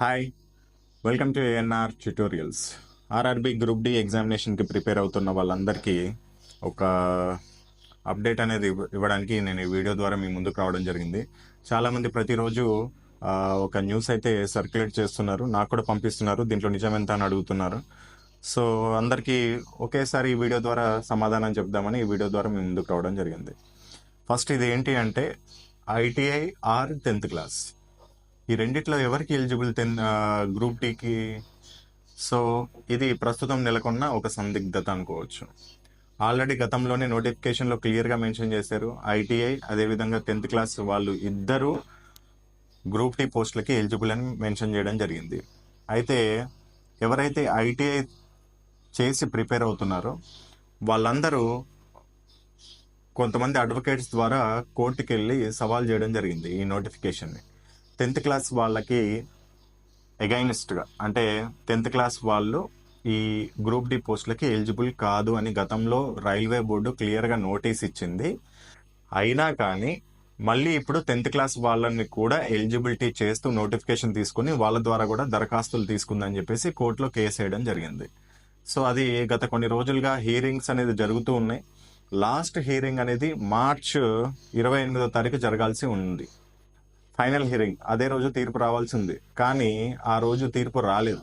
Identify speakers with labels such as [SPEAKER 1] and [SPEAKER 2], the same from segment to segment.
[SPEAKER 1] Hi welcome to ANR tutorials RRB group D ఎగ్జామినేషన్కి prepare అవుతున్న వాళ్ళందరికీ ఒక అప్డేట్ అనేది ఇవ్వడానికి నేను ఈ వీడియో ద్వారా మీ ముందుకు రావడం జరిగింది. చాలామంది ప్రతిరోజు ఒక న్యూస్ అయితే సర్క్యులేట్ చేస్తున్నారు. నాకు కూడా పంపిస్తున్నారు. దీంట్లో నిజమెంత అని అడుగుతున్నారు. సో అందరికీ ఒకేసారి ఈ వీడియో ద్వారా సమాధానం చెప్దామని ఈ వీడియో ద్వారా మీ ముందుకు రావడం జరిగింది. ఫస్ట్ ఇది ఏంటి అంటే ఐటీఐ ఆర్ టెన్త్ క్లాస్ ఈ రెండిట్లో ఎవరికి ఎలిజిబుల్ టెన్ గ్రూప్ టీకి? సో ఇది ప్రస్తుతం నెలకొన్న ఒక సందిగ్ధత అనుకోవచ్చు. ఆల్రెడీ గతంలోనే నోటిఫికేషన్లో క్లియర్గా మెన్షన్ చేశారు. ఐటీఐ అదేవిధంగా టెన్త్ క్లాస్ వాళ్ళు ఇద్దరు గ్రూప్ టీ పోస్టులకి ఎలిజిబుల్ అని మెన్షన్ చేయడం జరిగింది. అయితే ఎవరైతే ఐటీఐ చేసి ప్రిపేర్ అవుతున్నారో వాళ్ళందరూ కొంతమంది అడ్వకేట్స్ ద్వారా కోర్టుకి వెళ్ళి సవాల్ చేయడం జరిగింది ఈ నోటిఫికేషన్ని. టెన్త్ క్లాస్ వాళ్ళకి ఎగైనెస్ట్గా అంటే టెన్త్ క్లాస్ వాళ్ళు ఈ గ్రూప్ డి పోస్టులకి ఎలిజిబుల్ కాదు అని గతంలో రైల్వే బోర్డు క్లియర్గా నోటీస్ ఇచ్చింది. అయినా కానీ మళ్ళీ ఇప్పుడు టెన్త్ క్లాస్ వాళ్ళని కూడా ఎలిజిబిలిటీ చేస్తూ నోటిఫికేషన్ తీసుకుని వాళ్ళ ద్వారా కూడా దరఖాస్తులు తీసుకుందని చెప్పేసి కోర్టులో కేసు వేయడం జరిగింది. సో అది గత కొన్ని రోజులుగా హీరింగ్స్ అనేది జరుగుతూ ఉన్నాయి. లాస్ట్ హీరింగ్ అనేది మార్చ్ ఇరవై ఎనిమిదో తారీఖు జరగాల్సి ఉంది. Final hearing. అదే రోజు తీర్పు రావాల్సి ఉంది కానీ ఆ రోజు తీర్పు రాలేదు.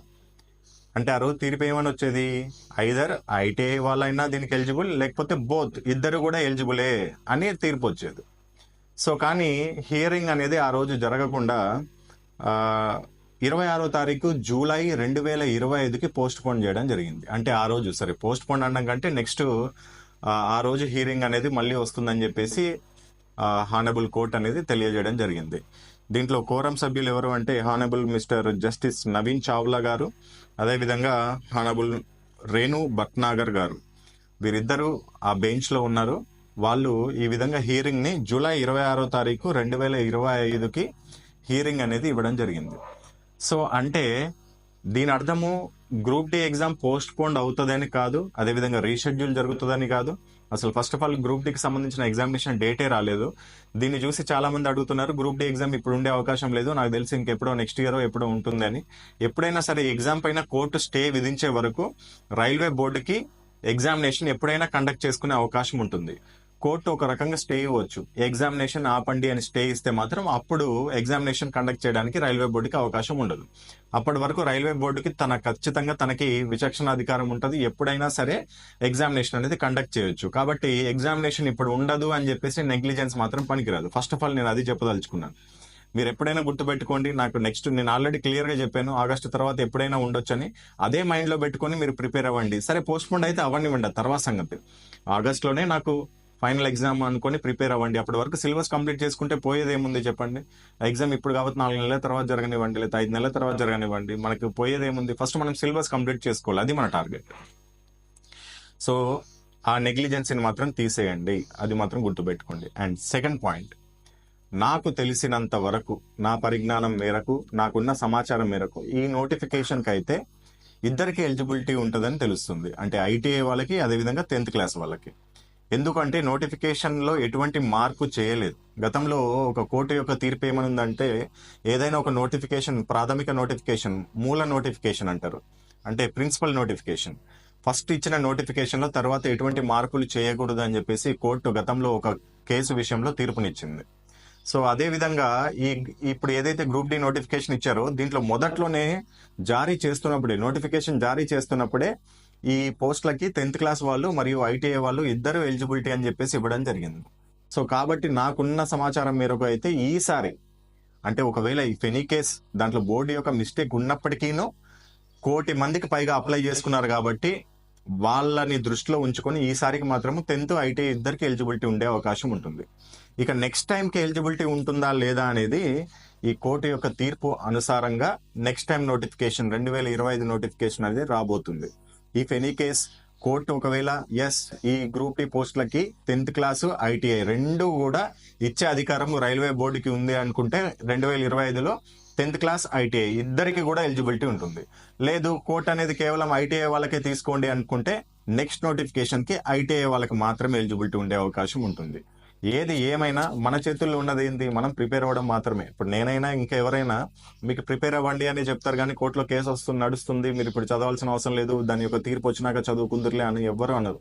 [SPEAKER 1] అంటే ఆ రోజు తీర్పు ఏమని వచ్చేది? ఐదర్ ఐటీఐ వాళ్ళైనా దీనికి ఎలిజిబుల్ లేకపోతే బోత్ ఇద్దరు కూడా ఎలిజిబులే అని తీర్పు వచ్చేది. సో కానీ హియరింగ్ అనేది ఆ రోజు జరగకుండా ఇరవై ఆరో తారీఖు జూలై రెండు వేల ఇరవై ఐదుకి పోస్ట్ పోన్ చేయడం జరిగింది. అంటే ఆ రోజు సరే పోస్ట్ పోన్ అనడం కంటే నెక్స్ట్ ఆ రోజు హీరింగ్ అనేది మళ్ళీ వస్తుందని చెప్పేసి హానబుల్ కోర్ట్ అనేది తెలియజేయడం జరిగింది. దీంట్లో కోరం సభ్యులు ఎవరు అంటే honourable mister justice Naveen Chawla గారు అదేవిధంగా హానబుల్ రేణు భట్నాగర్ గారు. వీరిద్దరూ ఆ బెంచ్లో ఉన్నారు. వాళ్ళు ఈ విధంగా హీరింగ్ని జూలై ఇరవై ఆరో తారీఖు రెండు వేల ఇరవై ఐదుకి హీరింగ్ అనేది ఇవ్వడం జరిగింది. సో అంటే దీని అర్థము group D exam postponed అవుతుందని కాదు అదేవిధంగా రీషెడ్యూల్ జరుగుతుందని కాదు. అసలు ఫస్ట్ ఆఫ్ ఆల్ గ్రూప్ డికి సంబంధించిన ఎగ్జామినేషన్ డేటే రాలేదు. దీన్ని చూసి చాలా మంది అడుగుతున్నారు గ్రూప్ డి ఎగ్జామ్ ఇప్పుడు ఉండే అవకాశం లేదు నాకు తెలిసి ఇంకెప్పుడో నెక్స్ట్ ఇయర్ ఎప్పుడో ఉంటుందని. ఎప్పుడైనా సరే ఎగ్జామ్ పైన కోర్టు స్టే విధించే వరకు రైల్వే బోర్డుకి ఎగ్జామినేషన్ ఎప్పుడైనా కండక్ట్ చేసుకునే అవకాశం ఉంటుంది. కోర్టు ఒక రకంగా స్టే ఇవ్వచ్చు. ఎగ్జామినేషన్ ఆపండి అని స్టే ఇస్తే మాత్రం అప్పుడు ఎగ్జామినేషన్ కండక్ట్ చేయడానికి రైల్వే బోర్డుకి అవకాశం ఉండదు. అప్పటి వరకు రైల్వే బోర్డుకి తన ఖచ్చితంగా తనకి విచక్షణ అధికారం ఉంటుంది. ఎప్పుడైనా సరే ఎగ్జామినేషన్ అనేది కండక్ట్ చేయొచ్చు. కాబట్టి ఎగ్జామినేషన్ ఇప్పుడు ఉండదు అని చెప్పేసి నెగ్లిజెన్స్ మాత్రం పనికిరాదు. ఫస్ట్ ఆఫ్ ఆల్ నేను అది చెప్పదలుచుకున్నాను. మీరు ఎప్పుడైనా గుర్తుపెట్టుకోండి నాకు నెక్స్ట్ నేను ఆల్రెడీ క్లియర్గా చెప్పాను ఆగస్టు తర్వాత ఎప్పుడైనా ఉండొచ్చని. అదే మైండ్లో పెట్టుకొని మీరు ప్రిపేర్ అవ్వండి. సరే పోస్ట్పోండ్ అయితే అవన్నీ ఆ తర్వాత సంగతి. ఆగస్టులోనే నాకు ఫైనల్ ఎగ్జామ్ అనుకొని ప్రిపేర్ అవ్వండి. అప్పటి వరకు సిలబస్ కంప్లీట్ చేసుకుంటే పోయేది ఏముంది చెప్పండి. ఎగ్జామ్ ఇప్పుడు కాబట్టి నాలుగు నెలల తర్వాత జరగనివ్వండి లేదా ఐదు నెలల తర్వాత జరగనివ్వండి. మనకి పోయేది ఏముంది ఫస్ట్ మనం సిలబస్ కంప్లీట్ చేసుకోవాలి. అది మన టార్గెట్. సో ఆ నెగ్లిజెన్సీని మాత్రం తీసేయండి. అది మాత్రం గుర్తుపెట్టుకోండి. అండ్ సెకండ్ పాయింట్ నాకు తెలిసినంత వరకు నా పరిజ్ఞానం మేరకు నాకున్న సమాచారం మేరకు ఈ నోటిఫికేషన్కి అయితే ఇద్దరికి ఎలిజిబిలిటీ ఉంటుందని తెలుస్తుంది. అంటే ఐటీఐ వాళ్ళకి అదేవిధంగా టెన్త్ క్లాస్ వాళ్ళకి. ఎందుకంటే నోటిఫికేషన్లో ఎటువంటి మార్పు చేయలేదు. గతంలో ఒక కోర్టు యొక్క తీర్పు ఏమనుందంటే ఏదైనా ఒక నోటిఫికేషన్ ప్రాథమిక నోటిఫికేషన్ మూల నోటిఫికేషన్ అంటారు. అంటే ప్రిన్సిపల్ నోటిఫికేషన్. ఫస్ట్ ఇచ్చిన నోటిఫికేషన్లో తర్వాత ఎటువంటి మార్పులు చేయకూడదు అని చెప్పేసి కోర్టు గతంలో ఒక కేసు విషయంలో తీర్పునిచ్చింది. సో అదే విధంగా ఈ ఇప్పుడు ఏదైతే గ్రూప్ డి నోటిఫికేషన్ ఇచ్చారో దీంట్లో మొదట్లోనే జారీ చేస్తున్నప్పుడే నోటిఫికేషన్ జారీ చేస్తున్నప్పుడే ఈ పోస్టులకి టెన్త్ క్లాస్ వాళ్ళు మరియు ఐటీఐ వాళ్ళు ఇద్దరు ఎలిజిబిలిటీ అని చెప్పేసి ఇవ్వడం జరిగింది. సో కాబట్టి నాకున్న సమాచారం మేరకు అయితే ఈసారి అంటే ఒకవేళ ఈ ఫెనీ కేస్ దాంట్లో బోర్డు యొక్క మిస్టేక్ ఉన్నప్పటికీనూ కోటి మందికి పైగా అప్లై చేసుకున్నారు కాబట్టి వాళ్ళని దృష్టిలో ఉంచుకొని ఈసారికి మాత్రం టెన్త్ ఐటీ ఇద్దరికి ఎలిజిబిలిటీ ఉండే అవకాశం ఉంటుంది. ఇక నెక్స్ట్ టైంకి ఎలిజిబిలిటీ ఉంటుందా లేదా అనేది ఈ కోర్టు యొక్క తీర్పు అనుసారంగా నెక్స్ట్ టైం నోటిఫికేషన్ రెండు వేల ఇరవై ఐదు నోటిఫికేషన్ అనేది రాబోతుంది. ఈ ఫెనీ కేస్ కోర్టు ఒకవేళ ఎస్ ఈ గ్రూప్ డి పోస్టులకి టెన్త్ క్లాసు ఐటీఐ రెండు కూడా ఇచ్చే అధికారం రైల్వే బోర్డుకి ఉంది అనుకుంటే రెండు వేల ఇరవై ఐదులో టెన్త్ క్లాస్ ఐటీఐ ఇద్దరికి కూడా ఎలిజిబిలిటీ ఉంటుంది. లేదు కోర్ట్ అనేది కేవలం ఐటీఐ వాళ్ళకే తీసుకోండి అనుకుంటే నెక్స్ట్ నోటిఫికేషన్కి ఐటీఐ వాళ్ళకి మాత్రమే ఎలిజిబిలిటీ ఉండే అవకాశం ఉంటుంది. ఏది ఏమైనా మన చేతుల్లో ఉన్నది ఏంటి మనం ప్రిపేర్ అవ్వడం మాత్రమే. ఇప్పుడు నేనైనా ఇంకా ఎవరైనా మీకు ప్రిపేర్ అవ్వండి అని చెప్తారు కానీ కోర్టులో కేసు వస్తుంది నడుస్తుంది. మీరు ఇప్పుడు చదవాల్సిన అవసరం లేదు. దాని యొక్క తీర్పు వచ్చినాక చదువుకుందరులే అని ఎవ్వరు అనరు.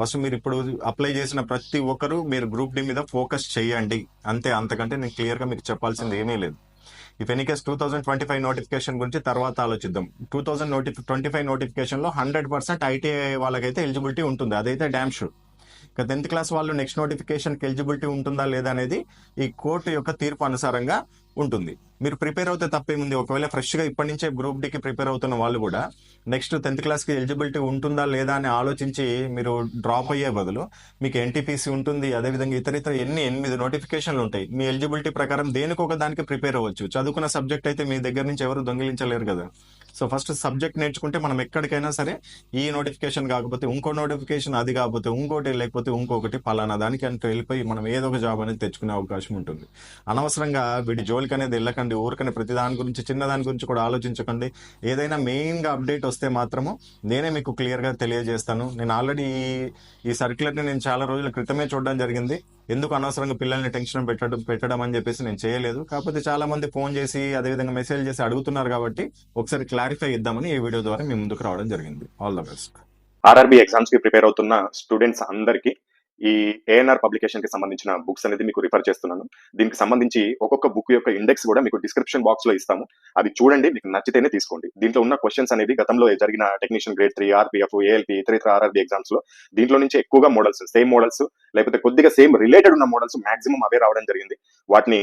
[SPEAKER 1] ఫస్ట్ మీరు ఇప్పుడు అప్లై చేసిన ప్రతి ఒక్కరు మీరు గ్రూప్ డి మీద ఫోకస్ చేయండి. అంతే. అంతకంటే నేను క్లియర్గా మీకు చెప్పాల్సింది ఏమీ లేదు. If any case two thousand twenty five notification గురించి తర్వాత ఆలోచిద్దాం. టూ థౌసండ్ నోటి ట్వంటీ ఫైవ్ నోటిఫికేషన్లో హండ్రెడ్ పర్సెంట్ ఐటీఐ వాళ్ళకైతే ఎలిజిబిలిటీ ఉంటుంది. అదైతే డ్యామ్ షూర్. టెన్త్ క్లాస్ వాళ్ళు నెక్స్ట్ నోటిఫికేషన్కి ఎలిజిబిలిటీ ఉంటుందా లేదా అనేది ఈ కోర్టు యొక్క తీర్పు అనుసారంగా ఉంటుంది. మీరు ప్రిపేర్ అవుతే తప్పేముంది? ఒకవేళ ఫ్రెష్గా ఇప్పటి నుంచే గ్రూప్ డికి ప్రిపేర్ అవుతున్న వాళ్ళు కూడా నెక్స్ట్ టెన్త్ క్లాస్కి ఎలిజిబిలిటీ ఉంటుందా లేదా అని ఆలోచించి మీరు డ్రాప్ అయ్యే బదులు మీకు ఎన్టీపీసీ ఉంటుంది అదేవిధంగా ఇతర ఇతర ఎన్ని ఎనిమిది నోటిఫికేషన్లు ఉంటాయి మీ ఎలిజిబిలిటీ ప్రకారం దేనికి ఒక దానికి ప్రిపేర్ అవ్వచ్చు. చదువుకున్న సబ్జెక్ట్ అయితే మీ దగ్గర నుంచి ఎవరు దొంగిలించలేరు కదా. సో ఫస్ట్ సబ్జెక్ట్ నేర్చుకుంటే మనం ఎక్కడికైనా సరే ఈ నోటిఫికేషన్ కాకపోతే ఇంకో నోటిఫికేషన్ అది కాకపోతే ఇంకోటి లేకపోతే ఇంకొకటి పలానా దానికి అంటే వెళ్ళిపోయి మనం ఏదో ఒక జాబ్ అనేది తెచ్చుకునే అవకాశం ఉంటుంది. అనవసరంగా వీడి జోలికి అనేది వెళ్ళకండి ఊరికనే ప్రతి దాని గురించి చిన్న దాని గురించి కూడా ఆలోచించకండి. ఏదైనా మెయిన్గా అప్డేట్ వస్తే మాత్రము నేనే మీకు క్లియర్గా తెలియజేస్తాను. నేను ఆల్రెడీ ఈ ఈ సర్క్యులర్ని నేను చాలా రోజుల క్రితమే చూడడం జరిగింది. ఎందుకు అనవసరంగా పిల్లల్ని టెన్షన్ పెట్టడం పెట్టడం అని చెప్పేసి నేను చేయలేదు. కాకపోతే చాలా మంది ఫోన్ చేసి అదేవిధంగా మెసేజ్ చేసి అడుగుతున్నారు కాబట్టి ఒకసారి క్లారిఫై ఇద్దామని ఈ వీడియో ద్వారా మీ ముందుకు రావడం జరిగింది. ఆల్ ద బెస్ట్
[SPEAKER 2] ఆర్ఆర్బి ఎగ్జామ్స్కి ప్రిపేర్ అవుతున్న స్టూడెంట్స్ అందరికీ ఈ ఏఎన్ఆర్ పబ్లికేషన్కి సంబంధించిన బుక్స్ అనేది మీకు రిఫర్ చేస్తున్నాను. దీనికి సంబంధించి ఒక్కొక్క బుక్ యొక్క ఇండెక్స్ కూడా మీకు డిస్క్రిప్షన్ బాక్స్లో ఇస్తాము. అది చూడండి మీకు నచ్చితేనే తీసుకోండి. దీంట్లో ఉన్న క్వశ్చన్స్ అనేది గతంలో జరిగిన technician grade three RPF ALP ఇతర ఇతర ఆర్ఆర్బి ఎగ్జామ్స్లో దీంట్లో నుంచి ఎక్కువగా మోడల్స్ సేమ్ మోడల్స్ లేకపోతే కొద్దిగా సేమ్ రిలేటెడ్ ఉన్న మోడల్స్ మాక్సిమం అవే రావడం జరిగింది. వాటిని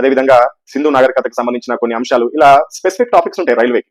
[SPEAKER 2] అదేవిధంగా సింధు నాగరికతకు సంబంధించిన కొన్ని అంశాలు ఇలా స్పెసిఫిక్ టాపిక్స్ ఉంటాయి రైల్వేకి.